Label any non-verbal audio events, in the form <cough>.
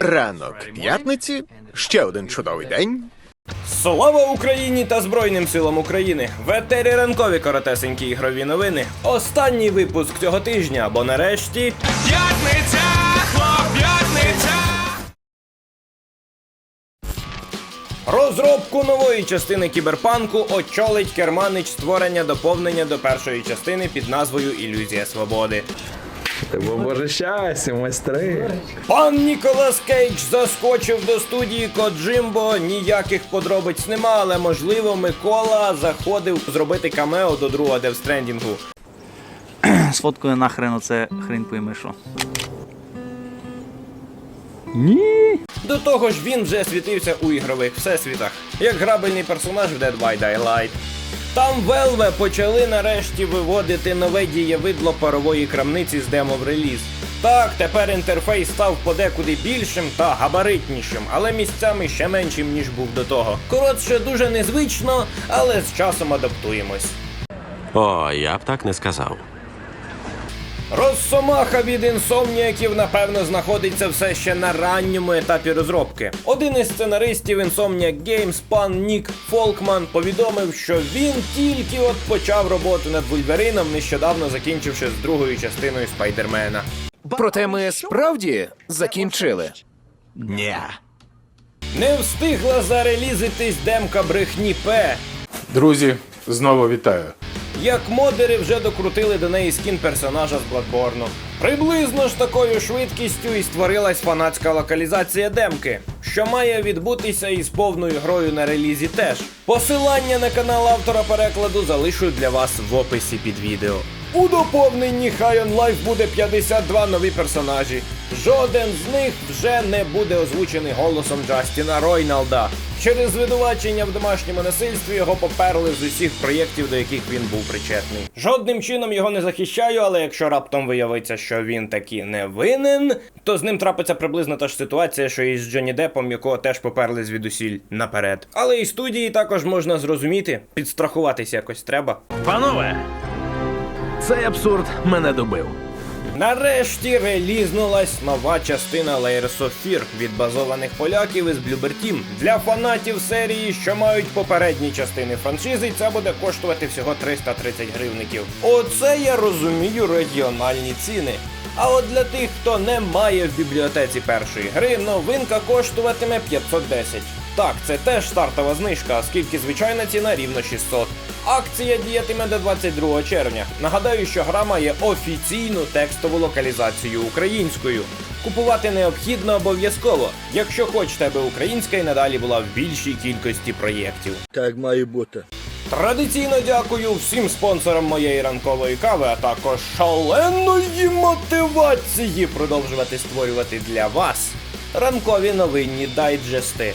Ранок п'ятниці, ще один чудовий день. Слава Україні та Збройним силам України! В етері ранкові коротесенькі ігрові новини. Останній випуск цього тижня, бо нарешті. П'ятниця, п'ятниця! Розробку нової частини кіберпанку очолить керманич створення доповнення до першої частини під назвою Ілюзія свободи. Бо боже щастя, майстри. Пан Ніколас Кейдж заскочив до студії Коджимбо. Ніяких подробиць нема, але можливо Микола заходив зробити камео до другого девстрендінгу. <clears throat> Сфоткаю нахрен оце хрін пойми що. До того ж, він вже світився у ігрових всесвітах, як грабельний персонаж в Dead by Daylight. Там Велве почали нарешті виводити нове дієвидло парової крамниці з демо в реліз. Так, тепер інтерфейс став подекуди більшим та габаритнішим, але місцями ще меншим, ніж був до того. Коротше, дуже незвично, але з часом адаптуємось. О, я б так не сказав. Росомаха від інсомніяків, напевно, знаходиться все ще на ранньому етапі розробки. Один із сценаристів Insomniac Games, пан Нік Фолкман, повідомив, що він тільки от почав роботу над Вульверином, нещодавно закінчивши з другою частиною Спайдермена. Проте ми справді закінчили. Не встигла зарелізитись демка брехні П. Друзі, знову вітаю. Як модери вже докрутили до неї скін персонажа з Bloodborne. Приблизно ж такою швидкістю і створилась фанатська локалізація демки, що має відбутися із повною грою на релізі теж. Посилання на канал автора перекладу залишу для вас в описі під відео. У доповненні High on Life буде 52 нові персонажі. Жоден з них вже не буде озвучений голосом Джастіна Ройналда. Через звинувачення в домашньому насильстві його поперли з усіх проєктів, до яких він був причетний. Жодним чином його не захищаю, але якщо раптом виявиться, що він таки не винен, то з ним трапиться приблизно та ж ситуація, що і з Джонні Депом, якого теж поперли звідусіль наперед. Але і студії також можна зрозуміти, підстрахуватись якось треба. Панове, цей абсурд мене добив. Нарешті релізнулась нова частина Layers of Fear від базованих поляків із Bloober Team. Для фанатів серії, що мають попередні частини франшизи, це буде коштувати всього 330 гривників. Оце я розумію регіональні ціни. А от для тих, хто не має в бібліотеці першої гри, новинка коштуватиме 510. Так, це теж стартова знижка, оскільки звичайна ціна рівно 600. Акція діятиме до 22 червня. Нагадаю, що гра має офіційну текстову локалізацію українською. Купувати необхідно обов'язково, якщо хочете, аби українська і надалі була в більшій кількості проєктів. Так має бути. Традиційно дякую всім спонсорам моєї ранкової кави, а також шаленої мотивації продовжувати створювати для вас ранкові новинні дайджести.